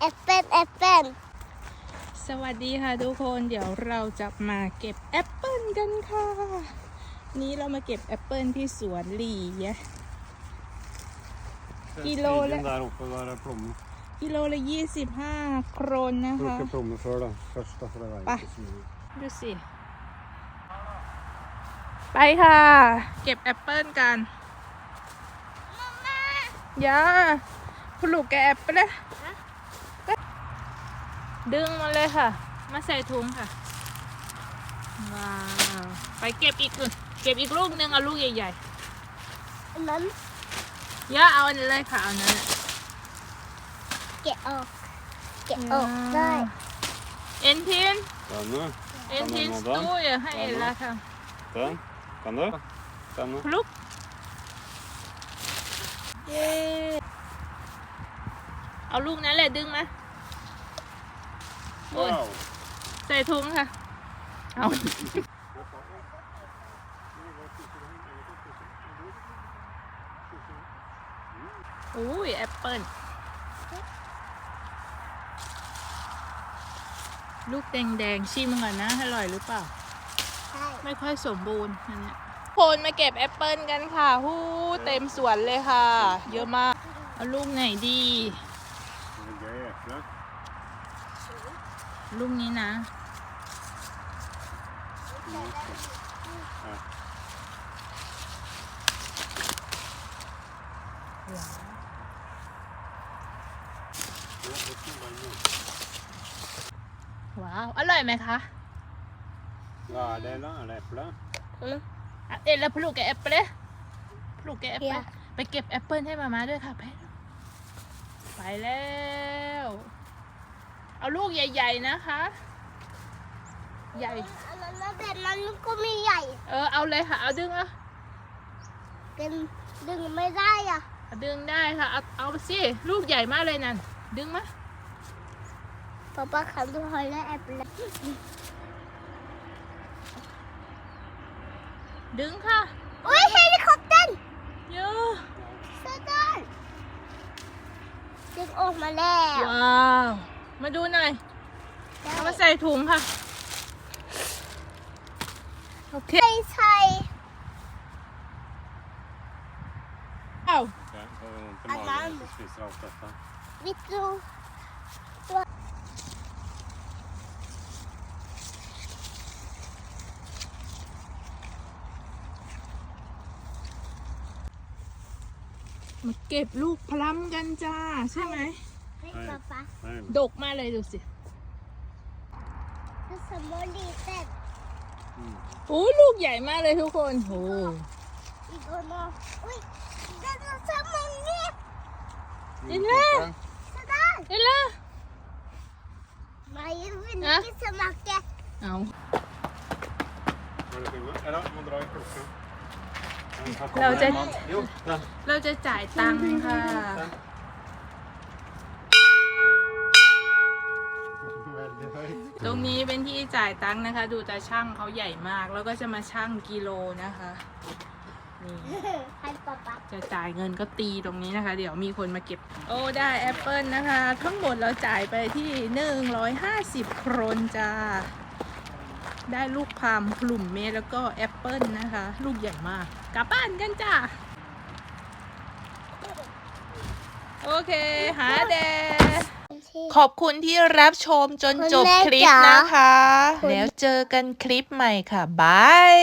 แอปเปิ้ลแอปเปิ้ลสวัสดีค่ะทุกคนเดี๋ยวเราจะมาเก็บแอปเปิลกันค่ะ นี้เรามาเก็บแอปเปิลที่สวนหลี่ย Kilo Stigen eller- der oppe, der er plommen. กิโลละยี่สิบห้าโครนนะคะ Plukke plommer før, da. Først, da, for det veier Bæ. ikke så mye. ดูสิ ไปค่ะ เก็บแอปเปิลกันย่าปลูกแกบแอปเปิ้ลเลย ดึงมาเลยค่ะ มาใส่ถุงค่ะ ว้าว ไปเก็บอีกคุณเก็บอีกลูกหนึงเอาลูกใหญ่อันนั้นๆย่าเอาอันนั้นเลยค่ะเอาอันนั้นแหละแกะออกแกะออกได้เอ็นทิน Denne. เอ็นทินสตูอย่าให้เอ็นละค่ะ Den. Kan du? Denne. พลุกเย้เอาลูกนั้นแหละดึงมา โอ้ย Wow. ใส่ถุงค่ะ เอาอุ้ยแอปเปิลลูกแดงๆชิมก่อนนะ อร่อยหรือเปล่าใช่ไม่ค่อยสมบูรณ์อันเนี้ยคนมาเก็บแอปเปิลกันค่ะ หู้เต็มสวนเลยค่ะ เยอะมาก เอาลูกไหนดี Det er gøy eple. ลูกนี้นะว้าว อร่อยไหมคะ Hva er det, da? Er det eple? อะเอ็นแล้วปลูกแกบแอปเปิ้ลปลูกแกบแอปเดี๋เปิ้ยลวไปเก็บแอปเปิ้ลให้มามาด้วยค่ะไปไปแล้ว เอาลูกใหญ่ ๆนะคะ ใหญ่อันนั้นนะแบบนั้นก็ไม่ใหญ่ เออเอาเลยค่ะ เอาดึงเอาดึงดึงไม่ได้อะ เอาดึงได้ค่ะ เอาเอาสิลูกใหญ่มากเลยนั่นดึงมาป๊าป๊าขันดูหอยและแอปเปิ้ลดึงค่ะอุ้ยเฮลิคอปเตอร์เยอะสะดอนดึงออกมาแล้วว้าว มาดูหน่อยเอามาใส่ถุงค่ะ โอเคใส่ใส่เอา Ok, så er det vondt i magen hvis du spiser alt dette. วิตรูมาเก็บลูกพลัมกันจ้า ใช่ไหม ให้ป๊าป๊า Nei, ดกมากเลยดูสิคือสมอลีเต้นโอ้ลูกใหญ่มากเลยทุกคนโอ้อีกคนมองอุ้ยเดินมาสมอลีเห็นแล้วสะดอนเห็นแล้วมาอยู่วินฮะที่สมัครแก เอา Var det pinne? Eller, må dra i klokka. Den her La kommer oss se. en mann. Jo, den. เราจะจ่ายตังค์ค่ะ Den. ตรงนี้เป็นที่จ่ายตังค์นะคะ ดูตาช่างเขาใหญ่มาก แล้วก็จะมาช่างกิโลนะคะนี่ให้ป๊าป๊าจะจ่ายเงินก็ตีตรงนี้นะคะ เดี๋ยวมีคนมาเก็บ โอ้ได้แอปเปิลนะคะ ทั้งหมดเราจ่ายไปที่150โครนจ้า ได้ลูกพามกลุ่มเมตรแล้วก็แอปเปิลนะคะ ลูกใหญ่มาก กลับบ้านกันจ้า โอเค หาแดด ขอบคุณที่รับชมจนจบคลิปนะคะ แล้วเจอกันคลิปใหม่ค่ะบาย